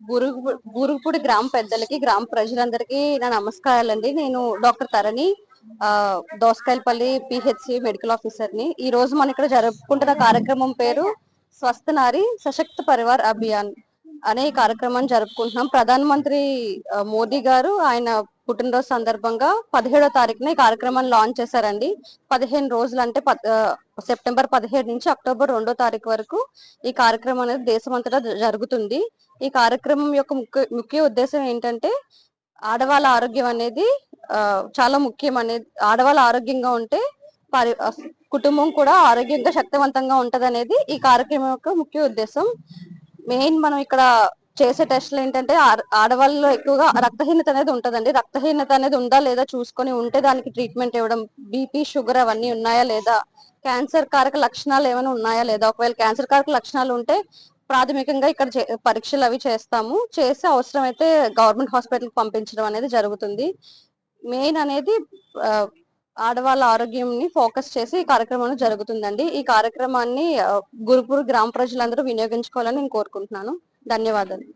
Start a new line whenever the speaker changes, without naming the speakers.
బూరుగు బూరుగుపూడి గ్రామ పెద్దలకి గ్రామ ప్రజలందరికీ నా నమస్కారాలండి. నేను డాక్టర్ తరణి ఆ, దోసకాయలపల్లి పిహెచ్సి మెడికల్ ఆఫీసర్ని ఈ రోజు మన ఇక్కడ జరుపుకుంటున్న కార్యక్రమం పేరు స్వస్థ నారి సశక్త పరివార్ అభియాన్. అనే ఈ కార్యక్రమాన్ని జరుపుకుంటున్నాం. ప్రధాన మంత్రి మోదీ గారు ఆయన పుట్టినరోజు సందర్భంగా పదిహేడో తారీఖున ఈ కార్యక్రమాన్ని లాంచ్ చేశారండి. పదిహేను రోజులు అంటే సెప్టెంబర్ పదిహేడు నుంచి అక్టోబర్ రెండో తారీఖు వరకు ఈ కార్యక్రమం అనేది దేశమంతటా జరుగుతుంది. ఈ కార్యక్రమం యొక్క ముఖ్య ముఖ్య ఉద్దేశం ఏంటంటే ఆడవాళ్ళ ఆరోగ్యం అనేది చాలా ముఖ్యం అనేది ఆడవాళ్ళ ఆరోగ్యంగా ఉంటే పరి కుటుంబం కూడా ఆరోగ్యంగా శక్తివంతంగా ఉంటది అనేది ఈ కార్యక్రమం యొక్క ముఖ్య ఉద్దేశం. మెయిన్ మనం ఇక్కడ చేసే టెస్ట్లు ఏంటంటే ఆడ- ఆడవాళ్ళలో ఎక్కువగా రక్తహీనత అనేది ఉంటదండి. రక్తహీనత అనేది ఉందా లేదా చూసుకొని ఉంటే దానికి ట్రీట్మెంట్ ఇవ్వడం బీపీ షుగర్ అవన్నీ ఉన్నాయా లేదా క్యాన్సర్ కారక లక్షణాలు ఏమైనా ఉన్నాయా లేదా ఒకవేళ క్యాన్సర్ కారక లక్షణాలు ఉంటే ప్రాథమికంగా ఇక్కడ చే- పరీక్షలు అవి చేస్తాము. చేసి అవసరమైతే గవర్నమెంట్ హాస్పిటల్ పంపించడం అనేది జరుగుతుంది. మెయిన్ అనేది ఆడవాళ్ళ ఆరోగ్యంని ఫోకస్ చేసి ఈ కార్యక్రమం జరుగుతుందండి. ఈ కార్యక్రమాన్ని గురుపూర్ గ్రామ ప్రజలందరూ వినియోగించుకోవాలని నేను కోరుకుంటున్నాను. ధన్యవాదాలు.